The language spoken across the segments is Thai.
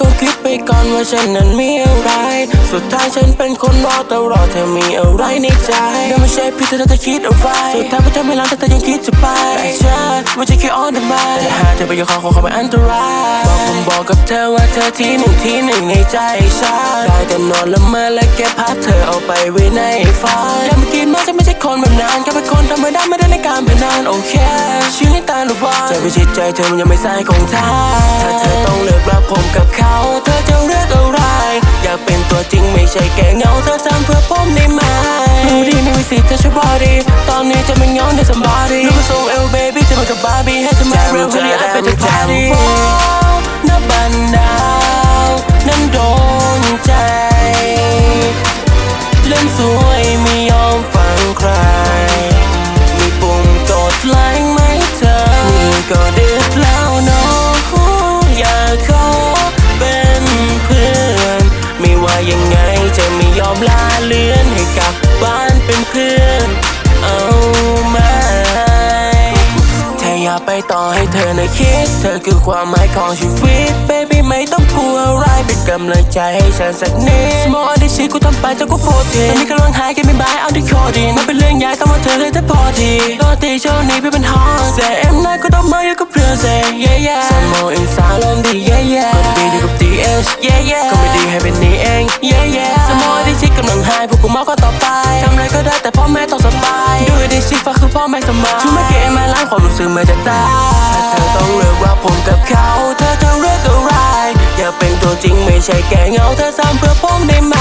ก็คิดไปก่อนว่าฉันนั้นมีอะไร สุดท้ายฉันเป็นคนรอแต่รอเธอมีอะไรในใจไม่ใช่พี่เธอจะคิดอะไรสุดท้ายพอเธอไม่รักแต่เธอยังคิดจะไปแต่ฉันว่าจะแค่อ้อนทำไมแต่หากเธอไปอยู่ข้างของเขาเป็นอันตรายบอกผมบอกกับเธอว่าเธอที่หนึ่งที่หนึ่งในใจฉันได้แต่นอนละเมอและเก็บภาพเธอเอาไปไว้ในฝันอย่ามาคิดมากฉันไม่ใช่คนแบบนั้นแค่เป็นคนธรรมดาไม่ได้ในการเป็นนานโอเคชีวิตตาหรือว่าใจไม่ชิดใจเธอมันยังไม่สายของทางถ้าเธอต้องเลือกรักผม ใช่แค่เงาเธอทำเพื่อผมได้ไหมรู้ดีไม่มีสิทธิ์เธอช่วยบอดีตอนนี้จะไม่ย้อนได้สบายดีรู้ว่าส่งเอล ลาเลือนให้กลับบ้านเป็นเพื่อนเอาไหมถ้าอยากไปต่อให้เธอในคิด เธอคือความหมายของชีวิต baby ไม่ต้องกลัวอะไรเป็นกำลังใจให้ฉันสักนิด small ที่ชีกูทำไปจนกูโฟทีตอนนี้กำลังหายกันไม่บายเอาที่คอดีมันเป็นเรื่องใหญ่ต้องมาเธอเลยถ้าพอทีตอนตีช่วงนี้พี่เป็นฮอตเสียเอ็มนายก็ต้องมาอยู่กับเพื่อน say yeah yeah สมองอินสาลมดี yeah yeah ก็ดีอยู่กับ DS yeah yeah ก็ไม่ดีให้เป็นนี่เอง yeah yeah กำลังหายพวกกูมาก็ต่อไปทำอะไรก็ได้แต่พ่อแม่ต้องสบายดูดิชีฟ้าคือพ่อแม่สบายชูไม่เกมมาล้างความรู้สึกเมื่อจะตายถ้าเธอต้องเลือกว่าผมกับเขาเธอจะเลือกอะไร อยากเป็นตัวจริงไม่ใช่แก่เงาเธอซ้ำเพื่อผมได้ไหม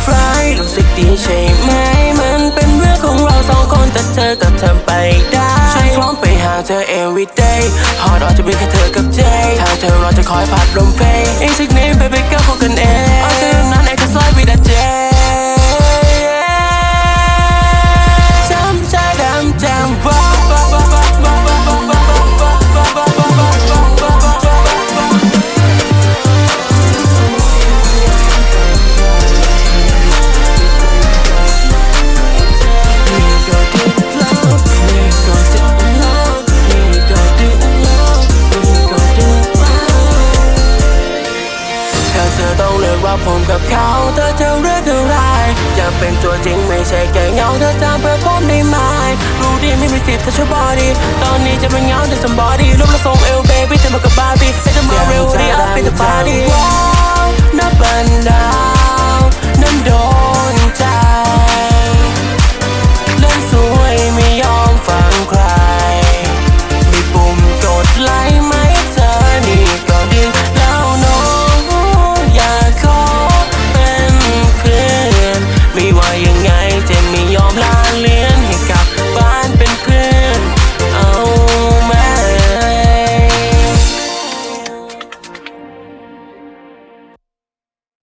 อยู่ร้ายรู้สึกดีใช่ไหม มันเป็นเรื่องของเราสองคนแต่เธอก็ทำไปได้ ฉันพร้อมไปหาเธอ every day ฮอตออกจะเป็นแค่เธอกับเจถ้าเธอรอจะคอยพัดลมเพลงอีกสักนิด baby ว่าผมกับเขาเธอจะเรื่องอะไรจะเป็นตัวจริงไม่ใช่แค่เงาเธอจำเพื่อผมได้ไหมรู้ดีไม่มีสิทธิ์เธอช่วยบอดี้ตอนนี้จะเป็นเงาแต่สมบอดี้รูปละทรงเอลเบบี้จะมากับบาร์บี้ให้เธอมาเร็วรีอัพเป็นสปาร์ตี้